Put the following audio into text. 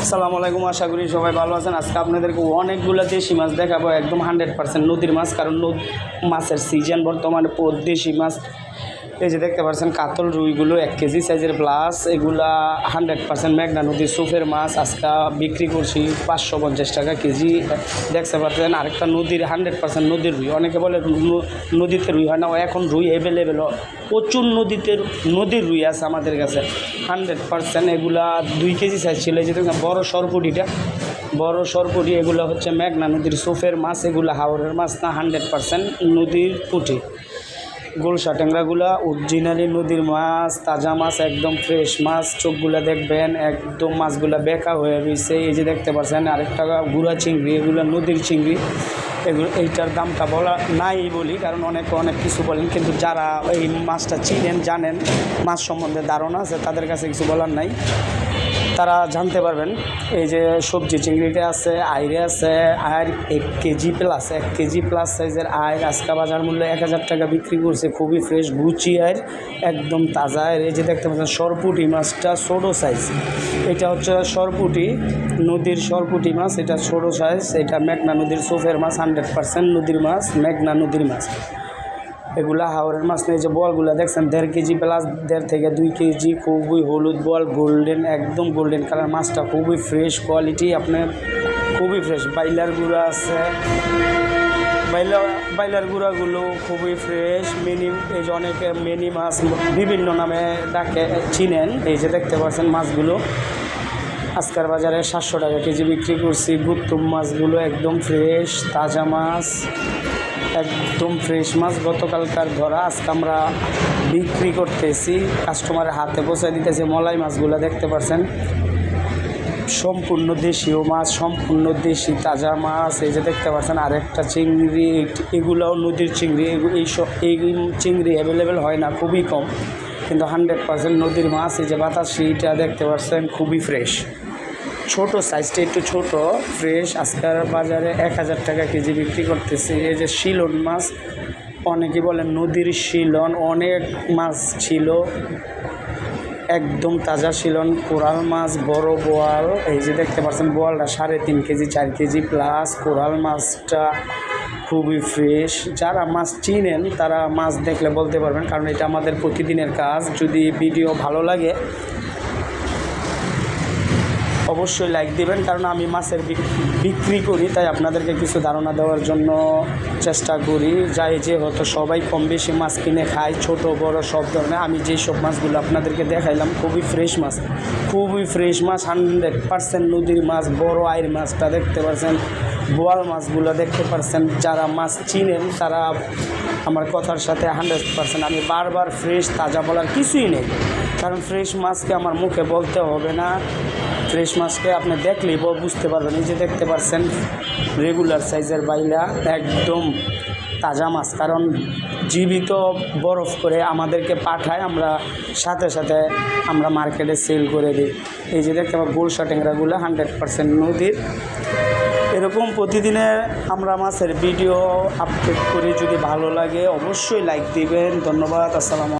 আসসালামু আলাইকুম, আশা করি সবাই ভালো আছেন। আজকে আপনাদেরকে অনেকগুলো দেশি মাছ দেখাবো, একদম হান্ড্রেড পার্সেন্ট নদীর মাছ, কারণ নদ- মাছের সিজন বর্তমানে দেশি মাছ। এই যে দেখতে পাচ্ছেন কাতল রুইগুলো এক কেজি সাইজের প্লাস এগুলা হান্ড্রেড পার্সেন্ট মেঘনা নদীর সুফের মাছ, আজকে বিক্রি করছি পাঁচশো পঞ্চাশ টাকা কেজি। দেখতে পাচ্ছেন আরেকটা নদীর হান্ড্রেড পার্সেন্ট নদীর রুই। অনেকে বলে নদীতে রুই হয় না এখন রুই অ্যাভেলেবেল প্রচুর নদীতে নদীর রুই আছে আমাদের কাছে। হান্ড্রেড পার্সেন্ট এগুলা দুই কেজি সাইজ ছিল। যে বড় সরপুটিটা। বড় সরপুটি, এগুলো হচ্ছে মেঘনা নদীর সুফের মাছ, এগুলো হাওড়ের মাছ না হান্ড্রেড পার্সেন্ট নদীর পুঁটি। গোলসা ট্যাংরাগুলা অরিজিনালি নদীর মাছ, তাজা মাছ একদম ফ্রেশ মাছ, চোখগুলা দেখবেন একদম মাছগুলা বেকা হয়ে রয়েছে। এই যে দেখতে পাচ্ছেন, আরেকটা গুড়া চিংড়ি, এগুলো নদীর চিংড়ি। এগুলো, এইটার দামটা বলা নাই বলি, কারণ অনেকে অনেক কিছু বলেন, কিন্তু যারা এই মাছটা চিনেন, জানেন, মাছ সম্বন্ধে ধারণা আছে, তাদের কাছে কিছু বলার নাই। তারা জানতে পারবেন, এই যে সবজি চিংড়িটা আছে, আইরে আছে আয়ের এক কেজি প্লাস এক কেজি প্লাস সাইজের আয়ের আজকা বাজার মূল্য এক হাজার টাকা বিক্রি করছে, খুবই ফ্রেশ গুচি আয়ের একদম তাজা আয়ের এই যে দেখতে পাচ্ছেন, সরপুটি মাছটা ছোটো সাইজ এটা হচ্ছে সরপুটি, নদীর সরপুটি মাছ, এটা ছোটো সাইজ এটা মেঘনা নদীর সোফের মাছ হান্ড্রেড পার্সেন্ট নদীর মাছ, মেঘনা নদীর মাছ। এগুলা হাওড়ের মাছ নিয়ে যে বলগুলা দেখছেন, দেড় কেজি প্লাস দেড় থেকে দুই কেজি, খুবই হলুদ বল গোল্ডেন একদম গোল্ডেন কালার মাছটা খুবই ফ্রেশ কোয়ালিটি আপনার খুবই ফ্রেশ বাইলার গুঁড়া আছে বাইলার বাইলার গুঁড়াগুলো খুবই ফ্রেশ মিনি, এই যে অনেকে মিনি মাছ বিভিন্ন নামে ডাকে, চিনেন, এই যে দেখতে পাচ্ছেন মাছগুলো। আজকার বাজারে সাতশো টাকা কেজি বিক্রি করছি। গুত্তুম মাছগুলো একদম ফ্রেশ তাজা মাছ, একদম ফ্রেশ মাছ। গতকালকার ধরা, আজকে আমরা বিক্রি করতেছি। কাস্টমারের হাতে পৌঁছে দিতেছি মলাই মাছগুলো, দেখতে পাচ্ছেন সম্পূর্ণ দেশীয় মাছ, সম্পূর্ণ দেশি তাজা মাছ। এই যে দেখতে পাচ্ছেন আরেকটা চিংড়ি, এগুলোও নদীর চিংড়ি। এই এই চিংড়ি অ্যাভেলেবেল হয় না, খুবই কম। কিন্তু হান্ড্রেড পার্সেন্ট নদীর মাছ, এই যে বাতাসিটা দেখতে পাচ্ছেন খুবই ফ্রেশ ছোট সাইজটা একটু ছোট ফ্রেশ আজকের বাজারে এক হাজার টাকা কেজি বিক্রি করতেছি। এই যে শিলন মাছ, অনেকে বলেন নদীর শিলন, অনেক মাছ ছিল। একদম তাজা শিলন, কোরাল মাছ, বড় বোয়াল। এই যে দেখতে পাচ্ছেন, বোয়ালটা সাড়ে তিন কেজি, চার কেজি প্লাস কোরাল মাছটা খুবই ফ্রেশ যারা মাছ চিনেন, তারা মাছ দেখলে বলতে পারবেন, কারণ এটা আমাদের প্রতিদিনের কাজ। যদি ভিডিও ভালো লাগে অবশ্যই লাইক দিবেন, কারণ আমি মাছের বিক- বিক্রি করি, তাই আপনাদেরকে কিছু ধারণা দেওয়ার জন্য চেষ্টা করি। যাই যে হয়তো সবাই কম বেশি মাছ কিনে খায়, ছোট, বড় সব ধরনের, আমি যেই সব মাছগুলো আপনাদেরকে দেখাইলাম, খুবই ফ্রেশ মাছ। খুবই ফ্রেশ মাছ হান্ড্রেড পার্সেন্ট নদীর মাছ, বড় আয়ের মাছটা দেখতে পাচ্ছেন বোয়াল মাছগুলো দেখতে পাচ্ছেন যারা মাছ চিনেন, তারা আমার কথার সাথে হান্ড্রেড পার্সেন্ট আমি বারবার ফ্রেশ তাজা বলার কিছুই নেই। কারণ ফ্রেশ মাছকে আমার মুখে বলতে হবে না। ফ্রেশ মাছকে আপনি দেখলেই বুঝতে পারবেন। এই যে দেখতে পাচ্ছেন রেগুলার সাইজের বাইলা, একদম তাজা মাছ। কারণ জীবিত বরফ করে আমাদেরকে পাঠায়, আমরা সাথে সাথে আমরা মার্কেটে সেল করে দিই। এই যে দেখতে পাবেন গোলসা ট্যাংরাগুলো হান্ড্রেড পার্সেন্ট নদীর। এরকম প্রতিদিনে আমরা মাছের ভিডিও আপডেট করি। যদি ভালো লাগে, অবশ্যই লাইক দিবেন। ধন্যবাদ, আসসালামু